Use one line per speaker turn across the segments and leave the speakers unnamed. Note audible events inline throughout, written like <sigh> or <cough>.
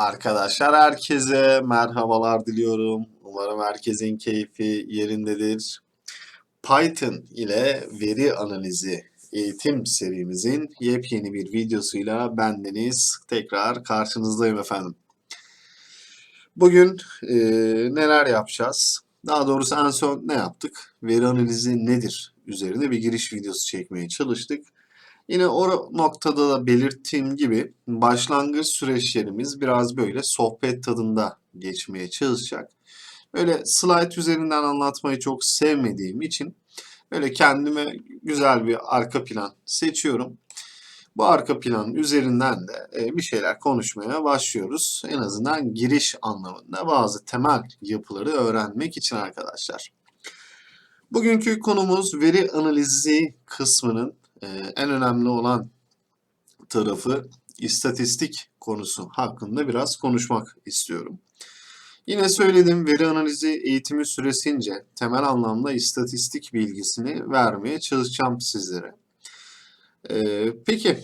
Arkadaşlar herkese merhabalar diliyorum. Umarım herkesin keyfi yerindedir. Python ile veri analizi eğitim serimizin yepyeni bir videosuyla bendeniz tekrar karşınızdayım efendim. Bugün e, neler yapacağız? Daha doğrusu en son ne yaptık? Veri analizi nedir? Üzerine bir giriş videosu çekmeye çalıştık. Yine o noktada da belirttiğim gibi başlangıç süreçlerimiz biraz böyle sohbet tadında geçmeye çalışacak. Böyle slide üzerinden anlatmayı çok sevmediğim için böyle kendime güzel bir arka plan seçiyorum. Bu arka planın üzerinden de e, bir şeyler konuşmaya başlıyoruz. En azından giriş anlamında bazı temel yapıları öğrenmek için arkadaşlar. Bugünkü konumuz veri analizi kısmının e, en önemli olan tarafı istatistik konusu hakkında biraz konuşmak istiyorum. Yine söyledim veri analizi eğitimi süresince temel anlamda istatistik bilgisini vermeye çalışacağım sizlere. Ee, peki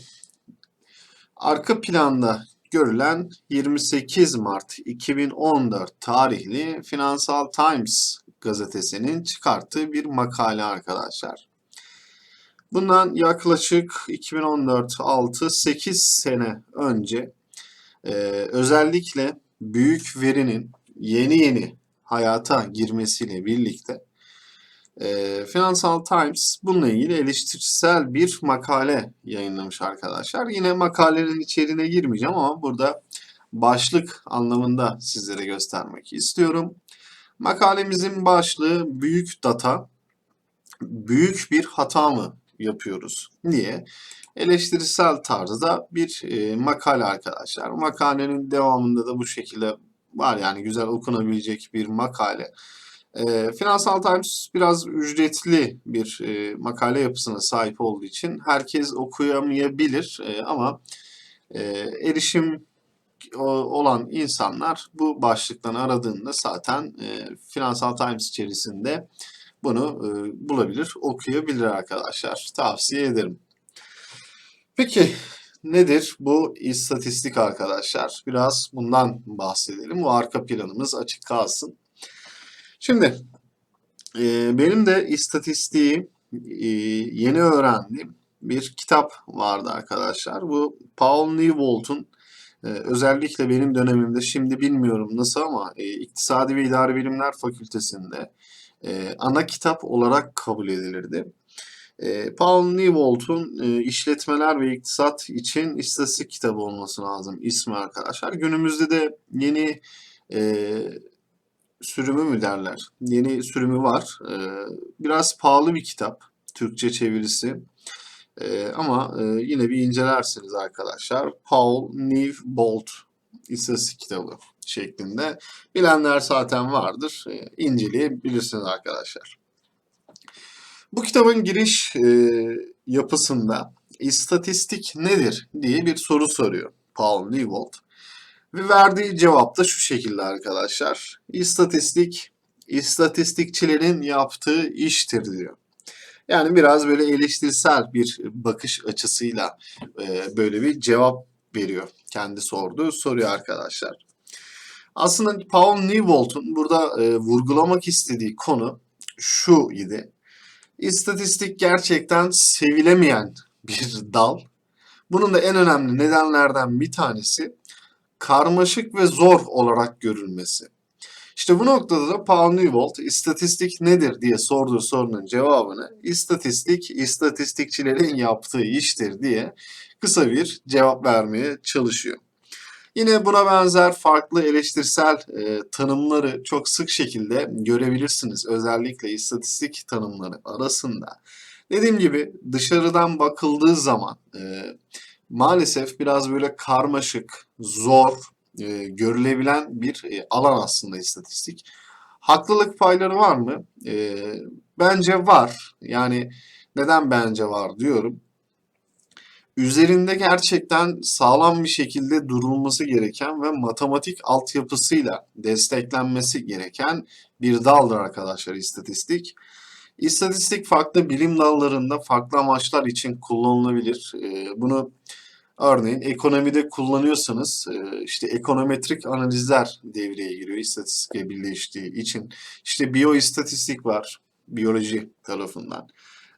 arka planda görülen 28 Mart 2014 tarihli Financial Times gazetesinin çıkarttığı bir makale arkadaşlar. Bundan yaklaşık 2014 6 8 sene önce e, özellikle büyük verinin yeni yeni hayata girmesiyle birlikte e, Financial Times bununla ilgili eleştirisel bir makale yayınlamış arkadaşlar. Yine makalenin içeriğine girmeyeceğim ama burada başlık anlamında sizlere göstermek istiyorum. Makalemizin başlığı büyük data büyük bir hata mı yapıyoruz? Niye? Eleştirisel tarzda bir e, makale arkadaşlar. Makalenin devamında da bu şekilde var yani güzel okunabilecek bir makale. E, Finansal Times biraz ücretli bir e, makale yapısına sahip olduğu için herkes okuyamayabilir e, ama e, erişim olan insanlar bu başlıktan aradığında zaten e, Finansal Times içerisinde bunu e, bulabilir, okuyabilir arkadaşlar. Tavsiye ederim. Peki nedir bu istatistik arkadaşlar? Biraz bundan bahsedelim. Bu arka planımız açık kalsın. Şimdi e, benim de istatistiği e, yeni öğrendiğim bir kitap vardı arkadaşlar. Bu Paul Newbolt'un e, özellikle benim dönemimde şimdi bilmiyorum nasıl ama e, İktisadi ve İdari Bilimler Fakültesinde e, ana kitap olarak kabul edilirdi. E, Paul Newbolt'un e, işletmeler ve iktisat için istatistik kitabı olması lazım ismi arkadaşlar. Günümüzde de yeni e, sürümü mü derler? Yeni sürümü var. E, biraz pahalı bir kitap. Türkçe çevirisi. E, ama e, yine bir incelersiniz arkadaşlar. Paul Newbolt istatistik kitabı şeklinde. Bilenler zaten vardır. E, inceleyebilirsiniz arkadaşlar. Bu kitabın giriş e, yapısında istatistik nedir diye bir soru soruyor Paul Newbold. Ve verdiği cevap da şu şekilde arkadaşlar. İstatistik, istatistikçilerin yaptığı iştir diyor. Yani biraz böyle eleştirisel bir bakış açısıyla e, böyle bir cevap veriyor. Kendi sorduğu soruyor arkadaşlar. Aslında Paul Newbolt'un burada e, vurgulamak istediği konu şu idi. İstatistik gerçekten sevilemeyen bir dal. Bunun da en önemli nedenlerden bir tanesi karmaşık ve zor olarak görülmesi. İşte bu noktada da Paul Newbolt istatistik nedir diye sorduğu sorunun cevabını istatistik istatistikçilerin yaptığı iştir diye kısa bir cevap vermeye çalışıyor. Yine buna benzer farklı eleştirsel e, tanımları çok sık şekilde görebilirsiniz. Özellikle istatistik tanımları arasında. Dediğim gibi dışarıdan bakıldığı zaman e, maalesef biraz böyle karmaşık, zor, e, görülebilen bir e, alan aslında istatistik. Haklılık payları var mı? E, bence var. Yani neden bence var diyorum üzerinde gerçekten sağlam bir şekilde durulması gereken ve matematik altyapısıyla desteklenmesi gereken bir daldır arkadaşlar istatistik. İstatistik farklı bilim dallarında farklı amaçlar için kullanılabilir. Ee, bunu Örneğin ekonomide kullanıyorsanız e, işte ekonometrik analizler devreye giriyor istatistikle birleştiği için. İşte biyoistatistik var biyoloji tarafından.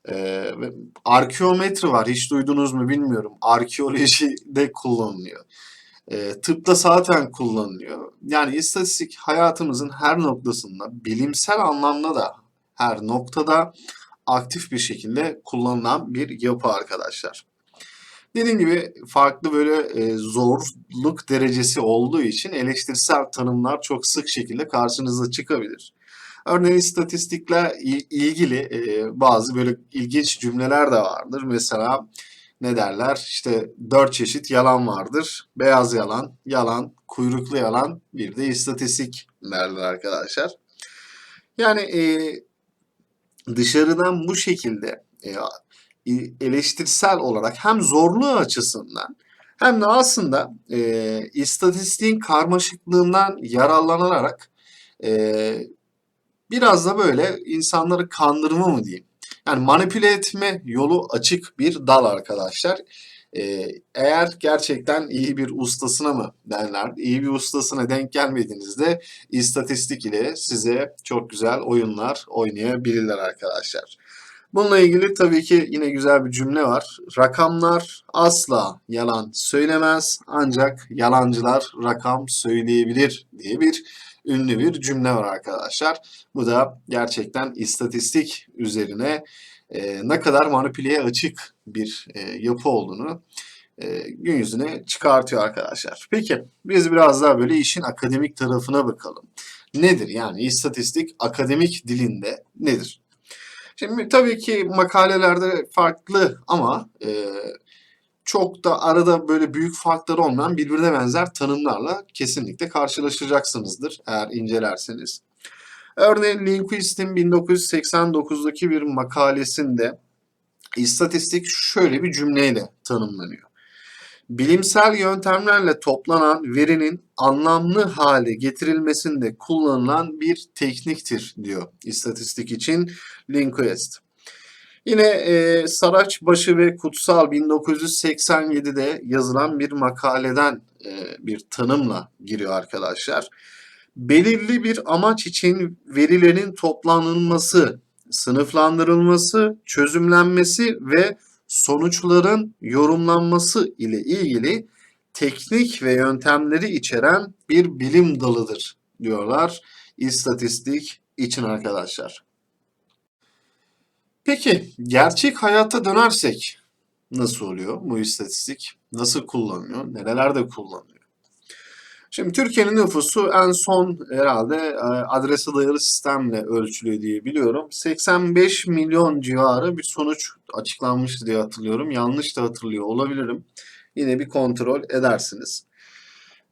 E, ve arkeometri var hiç duydunuz mu bilmiyorum. Arkeolojide kullanılıyor. E, tıpta zaten kullanılıyor. Yani istatistik hayatımızın her noktasında bilimsel anlamda da her noktada aktif bir şekilde kullanılan bir yapı arkadaşlar. Dediğim gibi farklı böyle e, zorluk derecesi olduğu için eleştirisel tanımlar çok sık şekilde karşınıza çıkabilir. Örneğin istatistikle il- ilgili e, bazı böyle ilginç cümleler de vardır. Mesela ne derler? İşte dört çeşit yalan vardır. Beyaz yalan, yalan, kuyruklu yalan, bir de istatistik derler arkadaşlar. Yani e, dışarıdan bu şekilde e, eleştirsel olarak hem zorluğu açısından hem de aslında e, istatistiğin karmaşıklığından yararlanarak e, biraz da böyle insanları kandırma mı diyeyim. Yani manipüle etme yolu açık bir dal arkadaşlar. Ee, eğer gerçekten iyi bir ustasına mı derler, iyi bir ustasına denk gelmediğinizde istatistik ile size çok güzel oyunlar oynayabilirler arkadaşlar. Bununla ilgili tabii ki yine güzel bir cümle var. Rakamlar asla yalan söylemez ancak yalancılar rakam söyleyebilir diye bir ünlü bir cümle var arkadaşlar. Bu da gerçekten istatistik üzerine e, ne kadar manipüleye açık bir e, yapı olduğunu e, gün yüzüne çıkartıyor arkadaşlar. Peki biz biraz daha böyle işin akademik tarafına bakalım. Nedir yani istatistik akademik dilinde nedir? Şimdi tabii ki makalelerde farklı ama e, çok da arada böyle büyük farkları olmayan birbirine benzer tanımlarla kesinlikle karşılaşacaksınızdır eğer incelerseniz. Örneğin Lindquist'in 1989'daki bir makalesinde istatistik şöyle bir cümleyle tanımlanıyor. Bilimsel yöntemlerle toplanan verinin anlamlı hale getirilmesinde kullanılan bir tekniktir diyor istatistik için Lindquist. Yine e, Saraçbaşı ve Kutsal 1987'de yazılan bir makaleden e, bir tanımla giriyor arkadaşlar. Belirli bir amaç için verilerin toplanılması, sınıflandırılması, çözümlenmesi ve sonuçların yorumlanması ile ilgili teknik ve yöntemleri içeren bir bilim dalıdır diyorlar istatistik için arkadaşlar. Peki gerçek hayata dönersek nasıl oluyor bu istatistik? Nasıl kullanılıyor? Nerelerde kullanılıyor? Şimdi Türkiye'nin nüfusu en son herhalde e, adrese dayalı sistemle ölçülüyor diye biliyorum. 85 milyon civarı bir sonuç açıklanmıştı diye hatırlıyorum. Yanlış da hatırlıyor olabilirim. Yine bir kontrol edersiniz.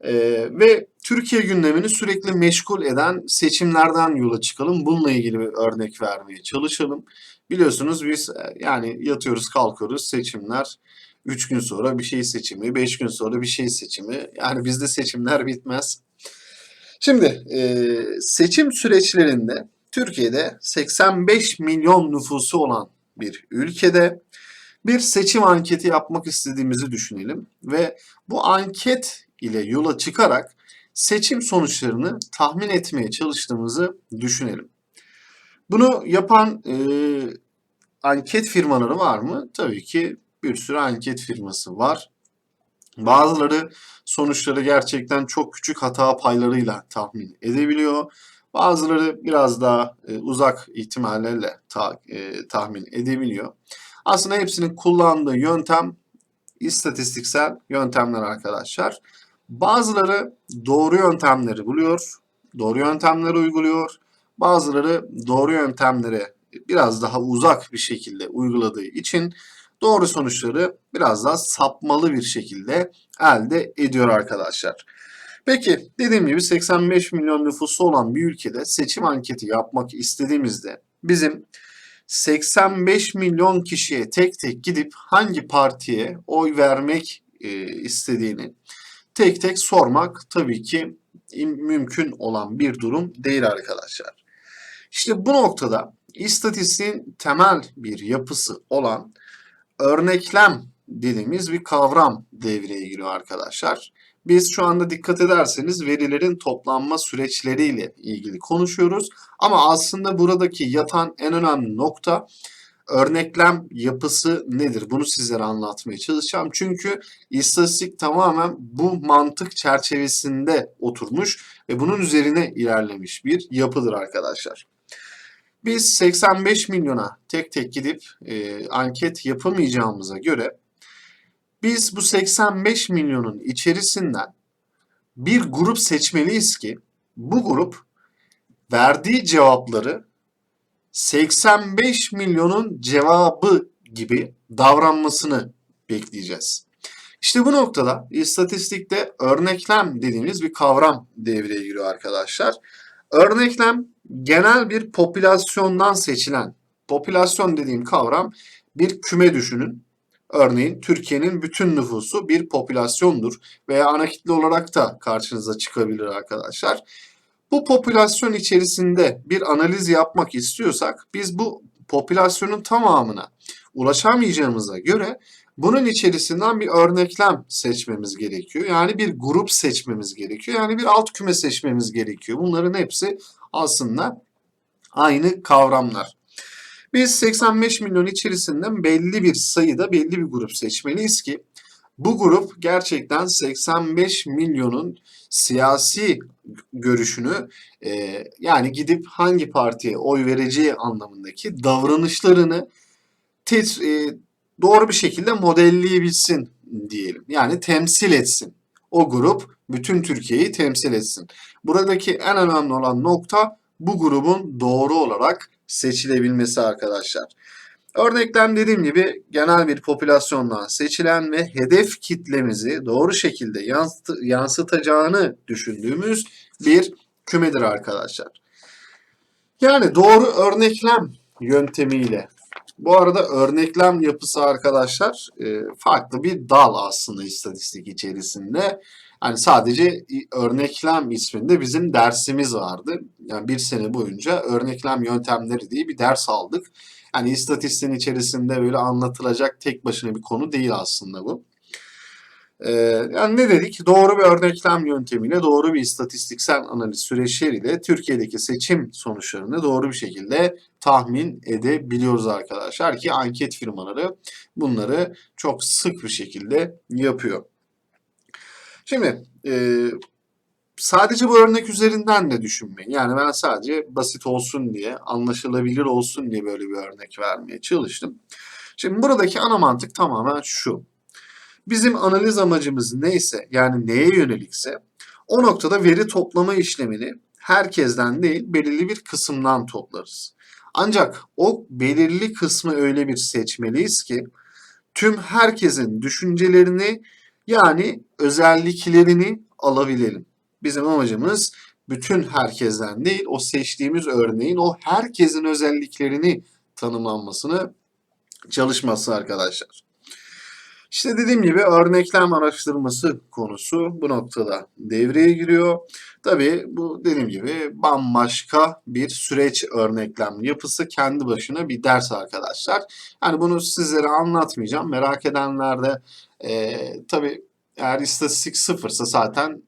Ee, ve Türkiye gündemini sürekli meşgul eden seçimlerden yola çıkalım. Bununla ilgili bir örnek vermeye çalışalım. Biliyorsunuz biz e, yani yatıyoruz kalkıyoruz seçimler 3 gün sonra bir şey seçimi, 5 gün sonra bir şey seçimi. Yani bizde seçimler bitmez. Şimdi e, seçim süreçlerinde Türkiye'de 85 milyon nüfusu olan bir ülkede bir seçim anketi yapmak istediğimizi düşünelim ve bu anket ile yola çıkarak seçim sonuçlarını tahmin etmeye çalıştığımızı düşünelim. Bunu yapan e, anket firmaları var mı? Tabii ki bir sürü anket firması var. Bazıları sonuçları gerçekten çok küçük hata paylarıyla tahmin edebiliyor. Bazıları biraz daha e, uzak ihtimallerle ta, e, tahmin edebiliyor. Aslında hepsinin kullandığı yöntem istatistiksel yöntemler arkadaşlar. Bazıları doğru yöntemleri buluyor, doğru yöntemleri uyguluyor. Bazıları doğru yöntemleri biraz daha uzak bir şekilde uyguladığı için doğru sonuçları biraz daha sapmalı bir şekilde elde ediyor arkadaşlar. Peki dediğim gibi 85 milyon nüfusu olan bir ülkede seçim anketi yapmak istediğimizde bizim 85 milyon kişiye tek tek gidip hangi partiye oy vermek e, istediğini tek tek sormak tabii ki mümkün olan bir durum değil arkadaşlar. İşte bu noktada istatistiğin temel bir yapısı olan örneklem dediğimiz bir kavram devreye giriyor arkadaşlar. Biz şu anda dikkat ederseniz verilerin toplanma süreçleriyle ilgili konuşuyoruz. Ama aslında buradaki yatan en önemli nokta örneklem yapısı nedir? Bunu sizlere anlatmaya çalışacağım. Çünkü istatistik tamamen bu mantık çerçevesinde oturmuş ve bunun üzerine ilerlemiş bir yapıdır arkadaşlar. Biz 85 milyona tek tek gidip e, anket yapamayacağımıza göre biz bu 85 milyonun içerisinden bir grup seçmeliyiz ki bu grup verdiği cevapları 85 milyonun cevabı gibi davranmasını bekleyeceğiz. İşte bu noktada istatistikte örneklem dediğimiz bir kavram devreye giriyor arkadaşlar. Örneklem genel bir popülasyondan seçilen, popülasyon dediğim kavram bir küme düşünün. Örneğin Türkiye'nin bütün nüfusu bir popülasyondur veya ana kitle olarak da karşınıza çıkabilir arkadaşlar. Bu popülasyon içerisinde bir analiz yapmak istiyorsak biz bu popülasyonun tamamına ulaşamayacağımıza göre bunun içerisinden bir örneklem seçmemiz gerekiyor. Yani bir grup seçmemiz gerekiyor. Yani bir alt küme seçmemiz gerekiyor. Bunların hepsi aslında aynı kavramlar. Biz 85 milyon içerisinden belli bir sayıda belli bir grup seçmeliyiz ki bu grup gerçekten 85 milyonun siyasi görüşünü e, yani gidip hangi partiye oy vereceği anlamındaki davranışlarını tet, e, doğru bir şekilde modelleyebilsin diyelim. Yani temsil etsin. O grup bütün Türkiye'yi temsil etsin. Buradaki en önemli olan nokta bu grubun doğru olarak seçilebilmesi arkadaşlar. Örneklem dediğim gibi genel bir popülasyondan seçilen ve hedef kitlemizi doğru şekilde yansıt yansıtacağını düşündüğümüz bir kümedir arkadaşlar. Yani doğru örneklem yöntemiyle bu arada örneklem yapısı arkadaşlar e, farklı bir dal aslında istatistik içerisinde. Yani sadece örneklem isminde bizim dersimiz vardı. Yani bir sene boyunca örneklem yöntemleri diye bir ders aldık. Yani istatistiğin içerisinde böyle anlatılacak tek başına bir konu değil aslında bu. Ee, yani ne dedik? Doğru bir örneklem yöntemiyle, doğru bir istatistiksel analiz süreçleriyle Türkiye'deki seçim sonuçlarını doğru bir şekilde tahmin edebiliyoruz arkadaşlar ki anket firmaları bunları çok sık bir şekilde yapıyor. Şimdi e, sadece bu örnek üzerinden de düşünmeyin. Yani ben sadece basit olsun diye, anlaşılabilir olsun diye böyle bir örnek vermeye çalıştım. Şimdi buradaki ana mantık tamamen şu. Bizim analiz amacımız neyse, yani neye yönelikse o noktada veri toplama işlemini herkesten değil belirli bir kısımdan toplarız. Ancak o belirli kısmı öyle bir seçmeliyiz ki tüm herkesin düşüncelerini yani özelliklerini alabilelim. Bizim amacımız bütün herkesten değil o seçtiğimiz örneğin o herkesin özelliklerini tanımlanmasını çalışması arkadaşlar. İşte dediğim gibi örneklem araştırması konusu bu noktada devreye giriyor. Tabii bu dediğim gibi bambaşka bir süreç örneklem yapısı kendi başına bir ders arkadaşlar. Yani bunu sizlere anlatmayacağım. Merak edenler de e, tabii eğer istatistik sıfırsa zaten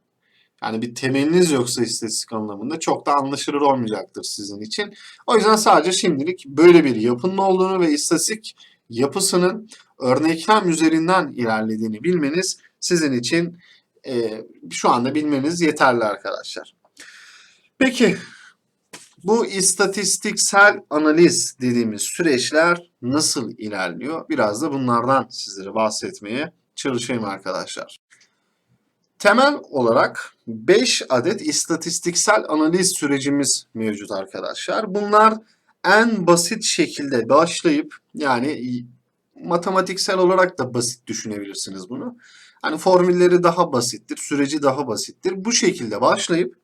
yani bir temeliniz yoksa istatistik anlamında çok da anlaşılır olmayacaktır sizin için. O yüzden sadece şimdilik böyle bir yapının olduğunu ve istatistik yapısının örneklem üzerinden ilerlediğini bilmeniz sizin için e, şu anda bilmeniz yeterli arkadaşlar. Peki bu istatistiksel analiz dediğimiz süreçler nasıl ilerliyor? Biraz da bunlardan sizlere bahsetmeye çalışayım arkadaşlar. Temel olarak 5 adet istatistiksel analiz sürecimiz mevcut arkadaşlar. Bunlar en basit şekilde başlayıp yani matematiksel olarak da basit düşünebilirsiniz bunu. Hani formülleri daha basittir, süreci daha basittir. Bu şekilde başlayıp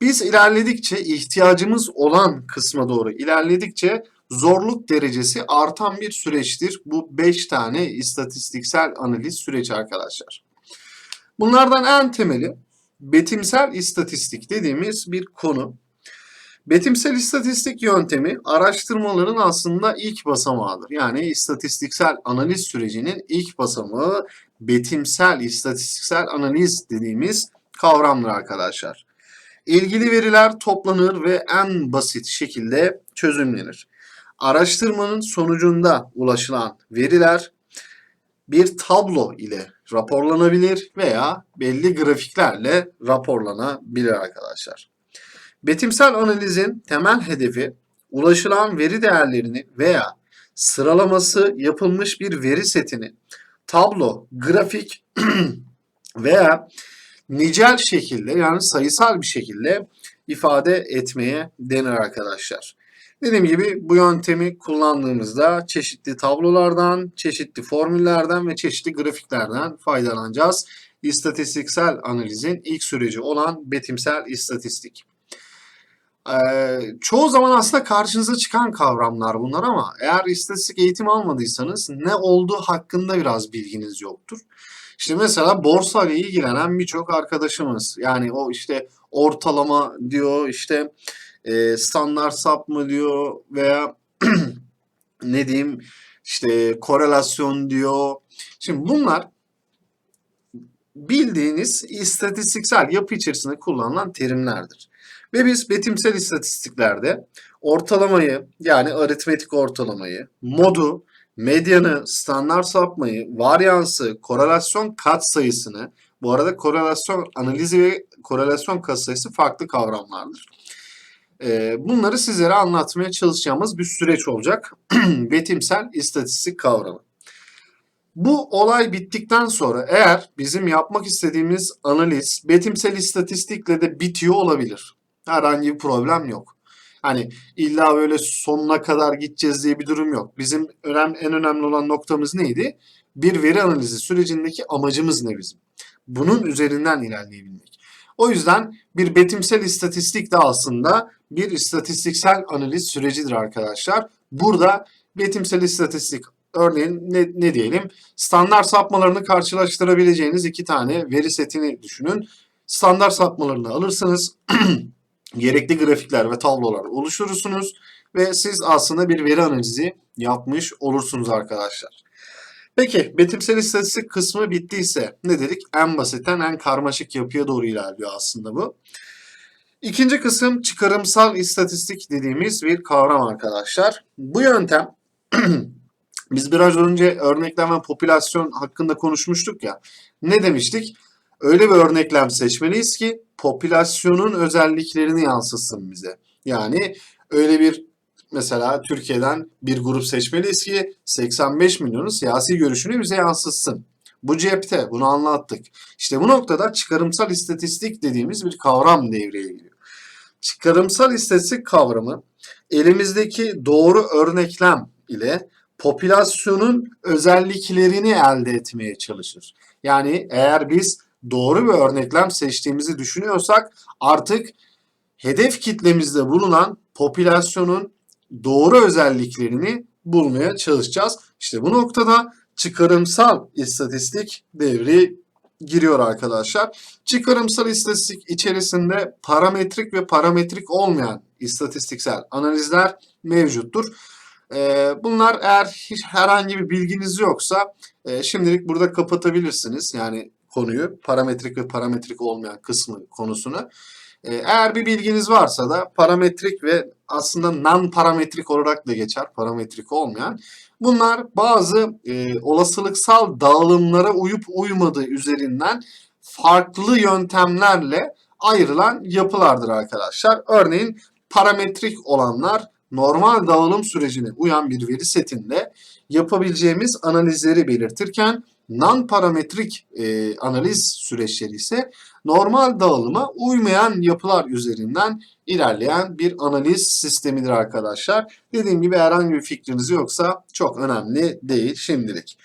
biz ilerledikçe ihtiyacımız olan kısma doğru ilerledikçe zorluk derecesi artan bir süreçtir. Bu 5 tane istatistiksel analiz süreci arkadaşlar. Bunlardan en temeli betimsel istatistik dediğimiz bir konu. Betimsel istatistik yöntemi araştırmaların aslında ilk basamağıdır. Yani istatistiksel analiz sürecinin ilk basamağı betimsel istatistiksel analiz dediğimiz kavramdır arkadaşlar. İlgili veriler toplanır ve en basit şekilde çözümlenir. Araştırmanın sonucunda ulaşılan veriler bir tablo ile raporlanabilir veya belli grafiklerle raporlanabilir arkadaşlar. Betimsel analizin temel hedefi ulaşılan veri değerlerini veya sıralaması yapılmış bir veri setini tablo, grafik <clears throat> veya nicel şekilde yani sayısal bir şekilde ifade etmeye denir arkadaşlar. Dediğim gibi bu yöntemi kullandığımızda çeşitli tablolardan, çeşitli formüllerden ve çeşitli grafiklerden faydalanacağız. İstatistiksel analizin ilk süreci olan betimsel istatistik. Ee, çoğu zaman aslında karşınıza çıkan kavramlar bunlar ama eğer istatistik eğitim almadıysanız ne olduğu hakkında biraz bilginiz yoktur. İşte mesela borsa ile ilgilenen birçok arkadaşımız yani o işte ortalama diyor işte e, standart sapma diyor veya <clears throat> ne diyeyim işte korelasyon diyor. Şimdi bunlar bildiğiniz istatistiksel yapı içerisinde kullanılan terimlerdir. Ve biz betimsel istatistiklerde ortalamayı yani aritmetik ortalamayı, modu, medyanı, standart sapmayı, varyansı, korelasyon katsayısını, bu arada korelasyon analizi ve korelasyon katsayısı farklı kavramlardır. Ee, bunları sizlere anlatmaya çalışacağımız bir süreç olacak. <clears throat> Betimsel istatistik kavramı. Bu olay bittikten sonra eğer bizim yapmak istediğimiz analiz betimsel istatistikle de bitiyor olabilir. Herhangi bir problem yok. Hani illa böyle sonuna kadar gideceğiz diye bir durum yok. Bizim önem, en önemli olan noktamız neydi? Bir veri analizi sürecindeki amacımız ne bizim? Bunun üzerinden ilerleyebilmek. O yüzden bir betimsel istatistik de aslında bir istatistiksel analiz sürecidir arkadaşlar. Burada betimsel istatistik örneğin ne, ne diyelim standart sapmalarını karşılaştırabileceğiniz iki tane veri setini düşünün. Standart sapmalarını alırsınız. <clears throat> gerekli grafikler ve tablolar oluşturursunuz ve siz aslında bir veri analizi yapmış olursunuz arkadaşlar. Peki betimsel istatistik kısmı bittiyse ne dedik? En basitten en karmaşık yapıya doğru ilerliyor aslında bu. İkinci kısım çıkarımsal istatistik dediğimiz bir kavram arkadaşlar. Bu yöntem <clears throat> biz biraz önce örneklem ve popülasyon hakkında konuşmuştuk ya. Ne demiştik? Öyle bir örneklem seçmeliyiz ki popülasyonun özelliklerini yansıtsın bize. Yani öyle bir mesela Türkiye'den bir grup seçmeliyiz ki 85 milyonun siyasi görüşünü bize yansıtsın. Bu cepte bunu anlattık. İşte bu noktada çıkarımsal istatistik dediğimiz bir kavram devreye giriyor. Çıkarımsal istatistik kavramı elimizdeki doğru örneklem ile popülasyonun özelliklerini elde etmeye çalışır. Yani eğer biz doğru bir örneklem seçtiğimizi düşünüyorsak artık hedef kitlemizde bulunan popülasyonun doğru özelliklerini bulmaya çalışacağız. İşte bu noktada çıkarımsal istatistik devreye giriyor arkadaşlar. Çıkarımsal istatistik içerisinde parametrik ve parametrik olmayan istatistiksel analizler mevcuttur. Ee, bunlar eğer hiç herhangi bir bilginiz yoksa e, şimdilik burada kapatabilirsiniz. Yani konuyu parametrik ve parametrik olmayan kısmı konusunu. Ee, eğer bir bilginiz varsa da parametrik ve aslında non parametrik olarak da geçer parametrik olmayan. Bunlar bazı e, olasılıksal dağılımlara uyup uymadığı üzerinden farklı yöntemlerle ayrılan yapılardır arkadaşlar. Örneğin parametrik olanlar normal dağılım sürecine uyan bir veri setinde yapabileceğimiz analizleri belirtirken non-parametrik e, analiz süreçleri ise normal dağılıma uymayan yapılar üzerinden ilerleyen bir analiz sistemidir arkadaşlar. Dediğim gibi herhangi bir fikriniz yoksa çok önemli değil şimdilik.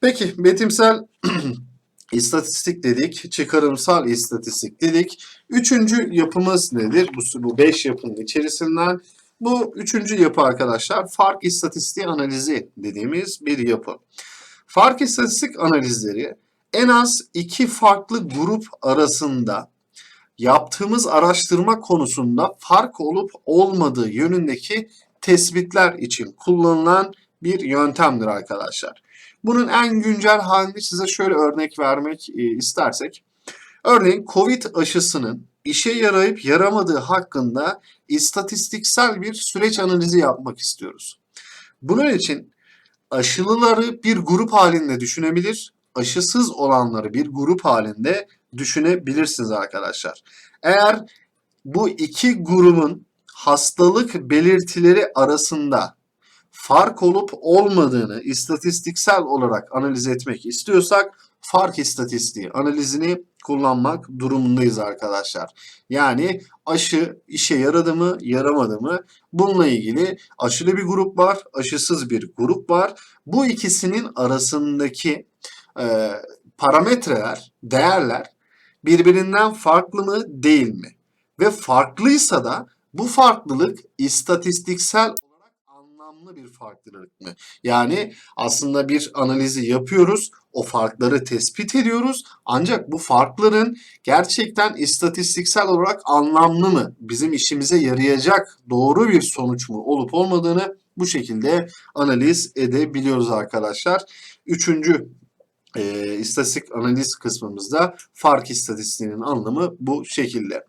Peki betimsel <clears throat> istatistik dedik, çıkarımsal istatistik dedik. Üçüncü yapımız nedir? Bu, bu beş yapının içerisinden bu üçüncü yapı arkadaşlar fark istatistiği analizi dediğimiz bir yapı. Fark istatistik analizleri en az iki farklı grup arasında yaptığımız araştırma konusunda fark olup olmadığı yönündeki tespitler için kullanılan bir yöntemdir arkadaşlar. Bunun en güncel halini size şöyle örnek vermek e, istersek. Örneğin Covid aşısının işe yarayıp yaramadığı hakkında istatistiksel bir süreç analizi yapmak istiyoruz. Bunun için aşılıları bir grup halinde düşünebilir, aşısız olanları bir grup halinde düşünebilirsiniz arkadaşlar. Eğer bu iki grubun hastalık belirtileri arasında fark olup olmadığını istatistiksel olarak analiz etmek istiyorsak fark istatistiği analizini kullanmak durumundayız arkadaşlar. Yani aşı işe yaradı mı, yaramadı mı? Bununla ilgili aşılı bir grup var, aşısız bir grup var. Bu ikisinin arasındaki e, parametreler, değerler birbirinden farklı mı, değil mi? Ve farklıysa da bu farklılık istatistiksel anlamlı bir farklılık mı? Yani aslında bir analizi yapıyoruz, o farkları tespit ediyoruz. Ancak bu farkların gerçekten istatistiksel olarak anlamlı mı? Bizim işimize yarayacak doğru bir sonuç mu olup olmadığını bu şekilde analiz edebiliyoruz arkadaşlar. Üçüncü e, istatistik analiz kısmımızda fark istatistiğinin anlamı bu şekilde.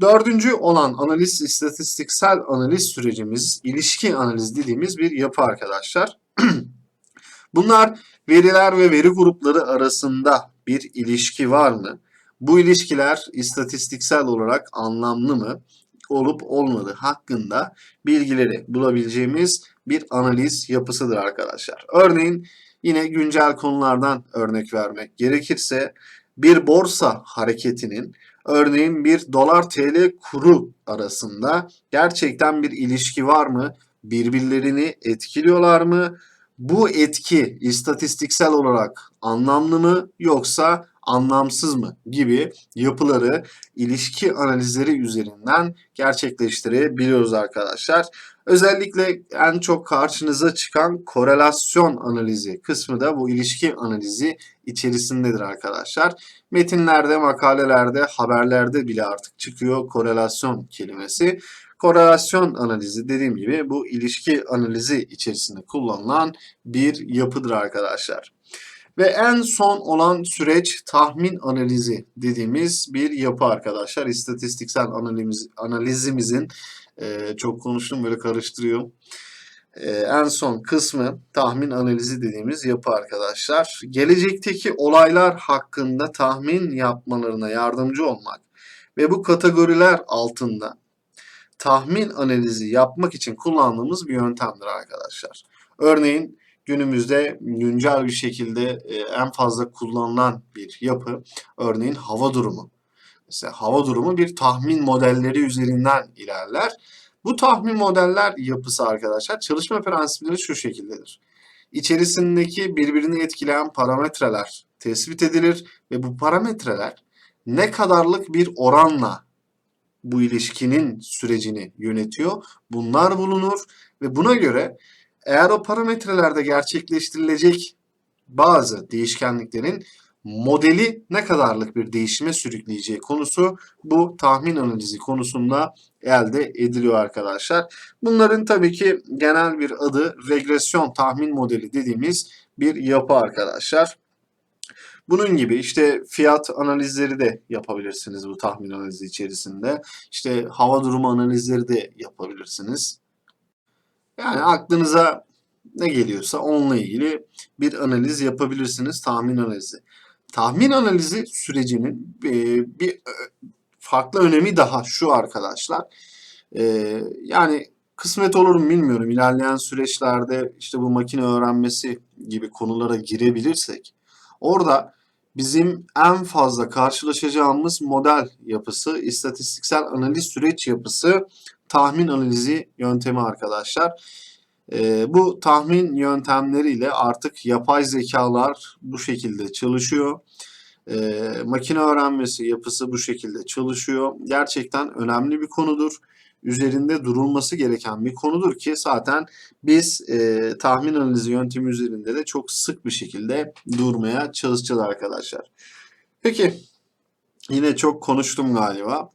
Dördüncü olan analiz istatistiksel analiz sürecimiz ilişki analiz dediğimiz bir yapı arkadaşlar. <clears throat> Bunlar veriler ve veri grupları arasında bir ilişki var mı? Bu ilişkiler istatistiksel olarak anlamlı mı? olup olmadığı hakkında bilgileri bulabileceğimiz bir analiz yapısıdır arkadaşlar. Örneğin yine güncel konulardan örnek vermek gerekirse bir borsa hareketinin örneğin bir dolar TL kuru arasında gerçekten bir ilişki var mı? Birbirlerini etkiliyorlar mı? Bu etki istatistiksel olarak anlamlı mı yoksa anlamsız mı gibi yapıları ilişki analizleri üzerinden gerçekleştirebiliyoruz arkadaşlar. Özellikle en çok karşınıza çıkan korelasyon analizi kısmı da bu ilişki analizi içerisindedir arkadaşlar. Metinlerde, makalelerde, haberlerde bile artık çıkıyor korelasyon kelimesi. Korelasyon analizi dediğim gibi bu ilişki analizi içerisinde kullanılan bir yapıdır arkadaşlar. Ve en son olan süreç tahmin analizi dediğimiz bir yapı arkadaşlar. İstatistiksel analiz, analizimizin e, çok konuştum böyle karıştırıyor. E, en son kısmı tahmin analizi dediğimiz yapı arkadaşlar. Gelecekteki olaylar hakkında tahmin yapmalarına yardımcı olmak ve bu kategoriler altında tahmin analizi yapmak için kullandığımız bir yöntemdir arkadaşlar. Örneğin günümüzde güncel bir şekilde e, en fazla kullanılan bir yapı örneğin hava durumu. Mesela hava durumu bir tahmin modelleri üzerinden ilerler. Bu tahmin modeller yapısı arkadaşlar çalışma prensipleri şu şekildedir. İçerisindeki birbirini etkileyen parametreler tespit edilir ve bu parametreler ne kadarlık bir oranla bu ilişkinin sürecini yönetiyor. Bunlar bulunur ve buna göre eğer o parametrelerde gerçekleştirilecek bazı değişkenliklerin modeli ne kadarlık bir değişime sürükleyeceği konusu bu tahmin analizi konusunda elde ediliyor arkadaşlar. Bunların tabii ki genel bir adı regresyon tahmin modeli dediğimiz bir yapı arkadaşlar. Bunun gibi işte fiyat analizleri de yapabilirsiniz bu tahmin analizi içerisinde. İşte hava durumu analizleri de yapabilirsiniz. Yani aklınıza ne geliyorsa onunla ilgili bir analiz yapabilirsiniz, tahmin analizi. Tahmin analizi sürecinin e, bir e, farklı önemi daha şu arkadaşlar. E, yani kısmet olur mu bilmiyorum. İlerleyen süreçlerde işte bu makine öğrenmesi gibi konulara girebilirsek orada bizim en fazla karşılaşacağımız model yapısı, istatistiksel analiz süreç yapısı tahmin analizi yöntemi arkadaşlar. E, bu tahmin yöntemleriyle artık yapay zekalar bu şekilde çalışıyor. E, makine öğrenmesi yapısı bu şekilde çalışıyor. Gerçekten önemli bir konudur. Üzerinde durulması gereken bir konudur ki zaten biz e, tahmin analizi yöntemi üzerinde de çok sık bir şekilde durmaya çalışacağız arkadaşlar. Peki Yine çok konuştum galiba.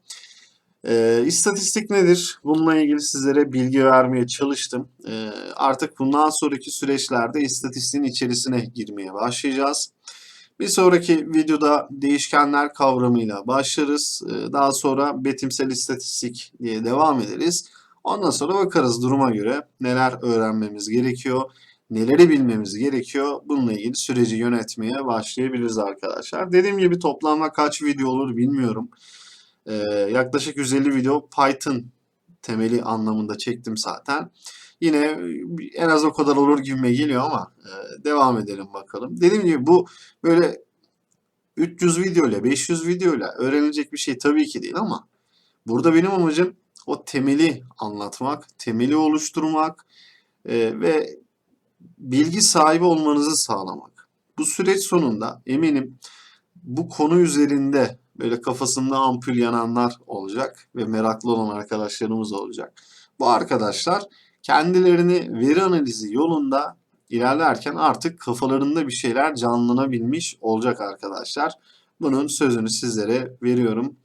Ee, istatistik nedir? Bununla ilgili sizlere bilgi vermeye çalıştım. Ee, artık bundan sonraki süreçlerde istatistiğin içerisine girmeye başlayacağız. Bir sonraki videoda değişkenler kavramıyla başlarız. Ee, daha sonra betimsel istatistik diye devam ederiz. Ondan sonra bakarız duruma göre neler öğrenmemiz gerekiyor, neleri bilmemiz gerekiyor. Bununla ilgili süreci yönetmeye başlayabiliriz arkadaşlar. Dediğim gibi toplamda kaç video olur bilmiyorum. Ee, yaklaşık 150 video Python temeli anlamında çektim zaten. Yine en az o kadar olur gibime geliyor ama e, devam edelim bakalım. Dediğim gibi bu böyle 300 video ile 500 video ile öğrenilecek bir şey tabii ki değil ama burada benim amacım o temeli anlatmak, temeli oluşturmak e, ve bilgi sahibi olmanızı sağlamak. Bu süreç sonunda eminim bu konu üzerinde böyle kafasında ampul yananlar olacak ve meraklı olan arkadaşlarımız olacak. Bu arkadaşlar kendilerini veri analizi yolunda ilerlerken artık kafalarında bir şeyler canlanabilmiş olacak arkadaşlar. Bunun sözünü sizlere veriyorum.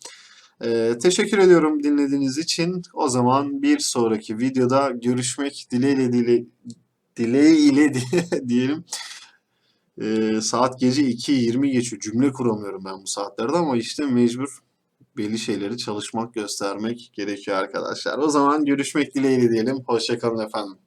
Ee, teşekkür ediyorum dinlediğiniz için. O zaman bir sonraki videoda görüşmek dileğiyle dile, dileğiyle <laughs> diyelim. Ee, saat gece 2.20 geçiyor. Cümle kuramıyorum ben bu saatlerde ama işte mecbur belli şeyleri çalışmak, göstermek gerekiyor arkadaşlar. O zaman görüşmek dileğiyle diyelim. Hoşçakalın efendim.